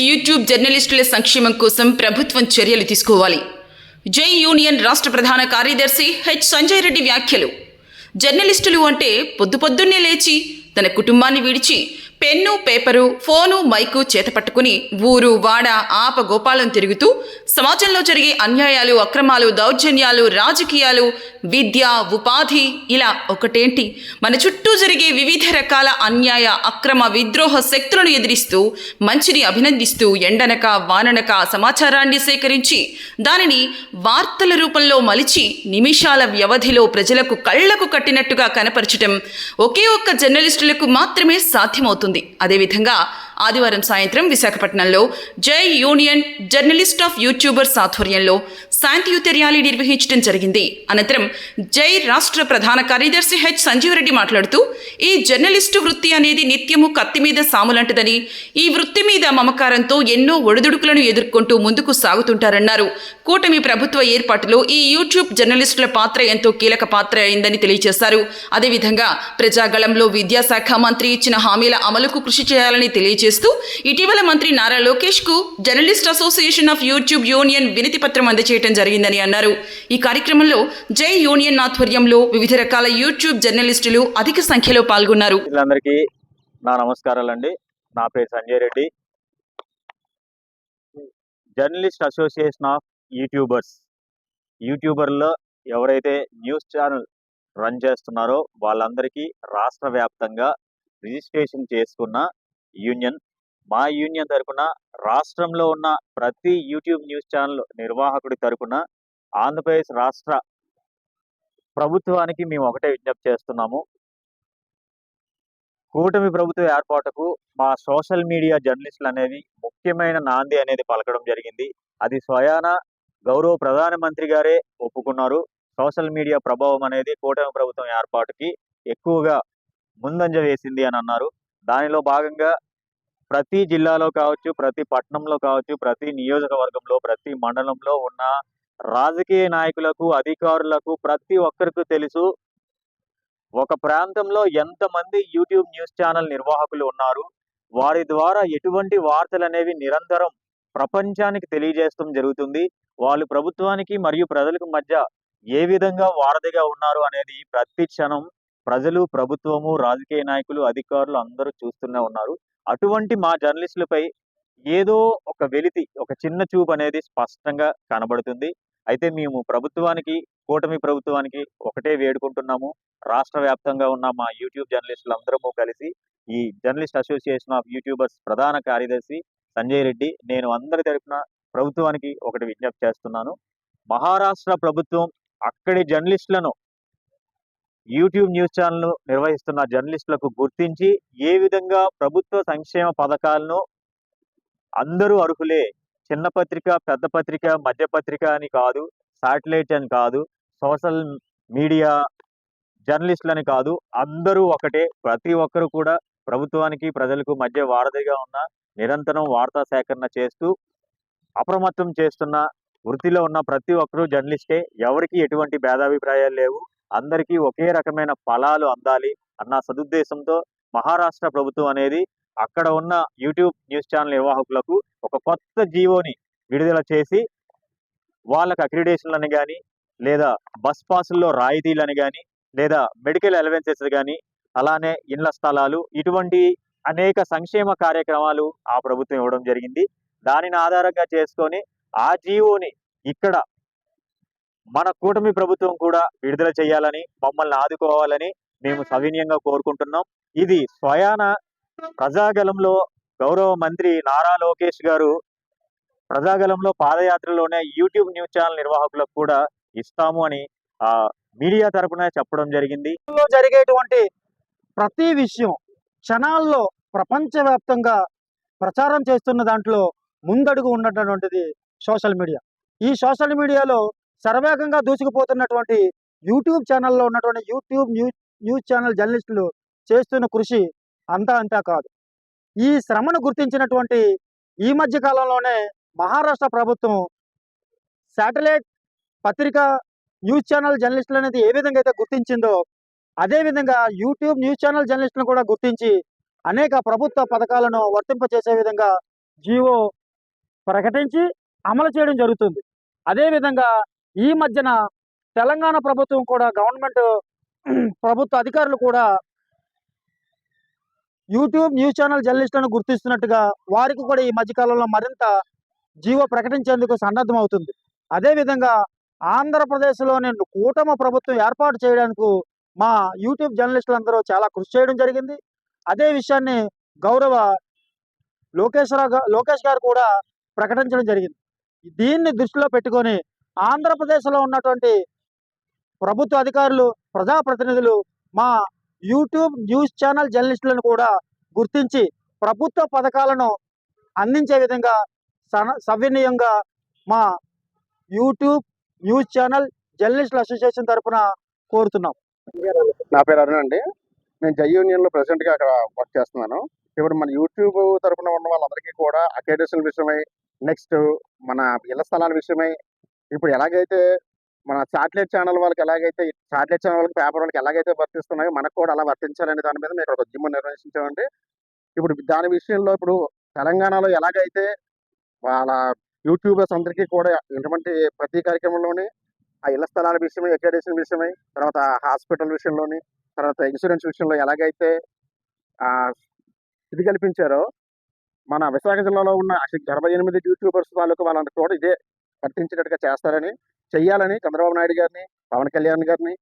YouTube జర్నలిస్టుల సంక్షేమం కోసం ప్రభుత్వం చర్యలు తీసుకోవాలి. జై యూనియన్ రాష్ట్ర ప్రధాన కార్యదర్శి హెచ్ సంజయ్ రెడ్డి వ్యాఖ్యలు. జర్నలిస్టులు అంటే పొద్దు పొద్దున్నే లేచి తన కుటుంబాన్ని విడిచి పెన్ను పేపరు ఫోను మైకు చేతపట్టుకుని ఊరు వాడ ఆపగోపాలం తిరుగుతూ సమాజంలో జరిగే అన్యాయాలు అక్రమాలు దౌర్జన్యాలు రాజకీయాలు విద్య ఉపాధి ఇలా ఒకటేంటి? మన చుట్టూ జరిగే వివిధ రకాల అన్యాయ అక్రమ విద్రోహ శక్తులను ఎదిరిస్తూ మంచిని అభినందిస్తూ ఎండనక వాననక సమాచారాన్ని సేకరించి దానిని వార్తల రూపంలో మలిచి నిమిషాల వ్యవధిలో ప్రజలకు కళ్ళకు కట్టినట్టుగా కనపరచటం ఒకే ఒక్క జర్నలిస్టులకు మాత్రమే సాధ్యమవుతుంది. అదేవిధంగా ఆదివారం సాయంత్రం విశాఖపట్నంలో జై యూనియన్ జర్నలిస్ట్ ఆఫ్ యూట్యూబర్స్ ఆధ్వర్యంలో శాంతియుతర్యాలి నిర్వహించడం జరిగింది. అనంతరం జై రాష్ట్ర ప్రధాన కార్యదర్శి హెచ్ సంజీవరెడ్డి మాట్లాడుతూ ఈ జర్నలిస్టు వృత్తి అనేది నిత్యము కత్తి మీద సాములంటదని ఈ వృత్తి మీద మమకారంతో ఎన్నో ఒడిదుడుకులను ఎదుర్కొంటూ ముందుకు సాగుతుంటారన్నారు. కూటమి ప్రభుత్వ ఏర్పాటులో ఈ యూట్యూబ్ జర్నలిస్టుల పాత్ర ఎంతో కీలక పాత్ర అయిందని తెలియజేశారు. అదేవిధంగా ప్రజాగళంలో విద్యాశాఖ మంత్రి ఇచ్చిన హామీల అమలుకు కృషి చేయాలని తెలియజేస్తూ ఇటీవల మంత్రి Nara లోకేష్కు journalist association of YouTube union వినతి పత్రం అందజేయడం జరిగిందని అన్నారు. ఈ కార్యక్రమంలో జై యూనియన్ ఆధ్వర్యంలో వివిధ రకాల యూట్యూబ్ జర్నలిస్టులు అధిక సంఖ్యలో పాల్గొన్నారు. వీళ్ళందరికీ నా నమస్కారాలండి. నా పేరు Sanjay Reddy. Journalist association of youtubers. యూట్యూబర్లో ఎవరైతే న్యూస్ ఛానల్ రన్ చేస్తున్నారో వాళ్ళందరికీ రాష్ట్ర వ్యాప్తంగా రిజిస్ట్రేషన్ చేసుకున్న యూనియన్ మా యూనియన్ తరపున రాష్ట్రంలో ఉన్న ప్రతి యూట్యూబ్ న్యూస్ ఛానల్ నిర్వాహకుడి తరపున ఆంధ్రప్రదేశ్ రాష్ట్ర ప్రభుత్వానికి మేము ఒకటే విజ్ఞప్తి చేస్తున్నాము. కూటమి ప్రభుత్వ ఏర్పాటుకు మా సోషల్ మీడియా జర్నలిస్టులు అనేవి ముఖ్యమైన నాంది అనేది పలకడం జరిగింది. అది స్వయాన గౌరవ ప్రధానమంత్రి గారే ఒప్పుకున్నారు. సోషల్ మీడియా ప్రభావం అనేది కూటమి ప్రభుత్వం ఏర్పాటుకి ఎక్కువగా ముందంజ వేసింది అని అన్నారు. దానిలో భాగంగా ప్రతి జిల్లాలో కావచ్చు ప్రతి పట్టణంలో కావచ్చు ప్రతి నియోజకవర్గంలో ప్రతి మండలంలో ఉన్న రాజకీయ నాయకులకు అధికారులకు ప్రతి ఒక్కరికి తెలుసు ఒక ప్రాంతంలో ఎంతమంది యూట్యూబ్ న్యూస్ ఛానల్ నిర్వాహకులు ఉన్నారు వారి ద్వారా ఎటువంటి వార్తలు అనేవి నిరంతరం ప్రపంచానికి తెలియజేయడం జరుగుతుంది వాళ్ళు ప్రభుత్వానికి మరియు ప్రజలకు మధ్య ఏ విధంగా వారధిగా ఉన్నారు అనేది ప్రతి క్షణం ప్రజలు ప్రభుత్వము రాజకీయ నాయకులు అధికారులు అందరూ చూస్తూనే ఉన్నారు. అటువంటి మా జర్నలిస్టులపై ఏదో ఒక వెలితి ఒక చిన్న చూపు అనేది స్పష్టంగా కనబడుతుంది. అయితే మేము ప్రభుత్వానికి కూటమి ప్రభుత్వానికి ఒకటే వేడుకుంటున్నాము. రాష్ట్ర వ్యాప్తంగా ఉన్న మా యూట్యూబ్ జర్నలిస్టులందరము కలిసి ఈ జర్నలిస్ట్ అసోసియేషన్ ఆఫ్ యూట్యూబర్స్ ప్రధాన కార్యదర్శి సంజయ్ రెడ్డి నేను అందరి తరపున ప్రభుత్వానికి ఒకటి విజ్ఞప్తి చేస్తున్నాను. మహారాష్ట్ర ప్రభుత్వం అక్కడి జర్నలిస్టులను యూట్యూబ్ న్యూస్ ఛానల్ నిర్వహిస్తున్న జర్నలిస్టులకు గుర్తించి ఏ విధంగా ప్రభుత్వ సంక్షేమ పథకాలను అందరూ అర్హులే చిన్న పత్రిక పెద్ద పత్రిక మధ్య పత్రిక అని కాదు శాటిలైట్ అని కాదు సోషల్ మీడియా జర్నలిస్టులని కాదు అందరూ ఒకటే. ప్రతి ఒక్కరు కూడా ప్రభుత్వానికి ప్రజలకు మధ్య వారధిగా ఉన్న నిరంతరం వార్తా సేకరణ చేస్తూ అప్రమత్తం చేస్తున్న వృత్తిలో ఉన్న ప్రతి ఒక్కరూ జర్నలిస్టే. ఎవరికి ఎటువంటి భేదాభిప్రాయాలు లేవు. అందరికీ ఒకే రకమైన ఫలాలు అందాలి అన్న సదుద్దేశంతో మహారాష్ట్ర ప్రభుత్వం అనేది అక్కడ ఉన్న యూట్యూబ్ న్యూస్ ఛానల్ నిర్వాహకులకు ఒక కొత్త జీవోని విడుదల చేసి వాళ్ళకి అక్రిడేషన్లని కానీ లేదా బస్ పాసుల్లో రాయితీలని కానీ లేదా మెడికల్ అలవెన్సెస్ కానీ అలానే ఇళ్ళ స్థలాలు ఇటువంటి అనేక సంక్షేమ కార్యక్రమాలు ఆ ప్రభుత్వం ఇవ్వడం జరిగింది. దానిని ఆధారంగా చేసుకొని ఆ జీవోని ఇక్కడ మన కూటమి ప్రభుత్వం కూడా విడుదల చేయాలని మమ్మల్ని ఆదుకోవాలని మేము సవినీయంగా కోరుకుంటున్నాం. ఇది స్వయాన ప్రజాగలంలో గౌరవ మంత్రి నారా లోకేష్ గారు ప్రజాగలంలో పాదయాత్రలోనే యూట్యూబ్ న్యూస్ ఛానల్ నిర్వాహకులకు కూడా ఇస్తాము అని ఆ మీడియా తరపున చెప్పడం జరిగింది. జరిగేటువంటి ప్రతి విషయం క్షణాల్లో ప్రపంచవ్యాప్తంగా ప్రచారం చేస్తున్న దాంట్లో ముందడుగు ఉన్నటువంటిది సోషల్ మీడియా. ఈ సోషల్ మీడియాలో శరవేగంగా దూసుకుపోతున్నటువంటి యూట్యూబ్ ఛానల్లో ఉన్నటువంటి యూట్యూబ్ న్యూస్ న్యూస్ ఛానల్ జర్నలిస్టులు చేస్తున్న కృషి అంతా అంతా కాదు. ఈ శ్రమను గుర్తించినటువంటి ఈ మధ్య కాలంలోనే మహారాష్ట్ర ప్రభుత్వం శాటిలైట్ పత్రిక న్యూస్ ఛానల్ జర్నలిస్టులు అనేది ఏ విధంగా అయితే గుర్తించిందో అదే విధంగా యూట్యూబ్ న్యూస్ ఛానల్ జర్నలిస్టులను కూడా గుర్తించి అనేక ప్రభుత్వ పథకాలను వర్తింపచేసే విధంగా జీవో ప్రకటించి అమలు చేయడం జరుగుతుంది. అదేవిధంగా ఈ మధ్యన తెలంగాణ ప్రభుత్వం కూడా గవర్నమెంట్ ప్రభుత్వ అధికారులు కూడా యూట్యూబ్ న్యూస్ ఛానల్ జర్నలిస్టులను గుర్తిస్తున్నట్టుగా వారికి కూడా ఈ మధ్యకాలంలో మరింత జీవో ప్రకటించేందుకు సన్నద్ధం అవుతుంది అదేవిధంగా ఆంధ్రప్రదేశ్లోని కూటమి ప్రభుత్వం ఏర్పాటు చేయడానికి మా యూట్యూబ్ జర్నలిస్టులందరూ చాలా కృషి చేయడం జరిగింది. అదే విషయాన్ని గౌరవ లోకేశ్వరరావు లోకేష్ గారు కూడా ప్రకటించడం జరిగింది. దీన్ని దృష్టిలో పెట్టుకొని ఆంధ్రప్రదేశ్లో ఉన్నటువంటి ప్రభుత్వ అధికారులు ప్రజాప్రతినిధులు మా యూట్యూబ్ న్యూస్ ఛానల్ జర్నలిస్టులను కూడా గుర్తించి ప్రభుత్వ పథకాలను అందించే విధంగా సవినీయంగా మా యూట్యూబ్ న్యూస్ ఛానల్ జర్నలిస్టుల అసోసియేషన్ తరపున కోరుతున్నాం. నా పేరు అరుణ్ అండి. నేను జై యూనియన్లో ప్రెసిడెంట్గా అక్కడ వర్క్ చేస్తున్నాను. ఇప్పుడు మన యూట్యూబ్ తరపున ఉన్న వాళ్ళందరికీ కూడా అకేడేషన్ విషయమై నెక్స్ట్ మన ఇళ్ళ స్థలాల విషయమై ఇప్పుడు ఎలాగైతే మన శాటిలైట్ ఛానల్ వాళ్ళకి ఎలాగైతే శాటిలైట్ ఛానల్ వాళ్ళకి పేపర్ వాళ్ళకి ఎలాగైతే వర్తిస్తున్నాయో మనకు కూడా అలా వర్తించాలనే దాని మీద మేము ఒక జిమ్ నిర్వహించామండి. ఇప్పుడు దాని విషయంలో ఇప్పుడు తెలంగాణలో ఎలాగైతే వాళ్ళ యూట్యూబర్స్ అందరికీ కూడా ఇటువంటి ప్రతి కార్యక్రమంలోని ఆ ఇళ్ళ స్థలాల విషయమై అకాడేషన్ విషయమై తర్వాత హాస్పిటల్ విషయంలోని తర్వాత ఇన్సూరెన్స్ విషయంలో ఎలాగైతే ఆ ఇది కల్పించారో మన విశాఖ జిల్లాలో ఉన్న అరవై ఎనిమిది యూట్యూబర్స్ వాళ్ళకు వాళ్ళందరూ కూడా ఇదే కట్టించినట్టుగా చేస్తారని చెయ్యాలని చంద్రబాబు నాయుడు గారిని పవన్ కళ్యాణ్ గారిని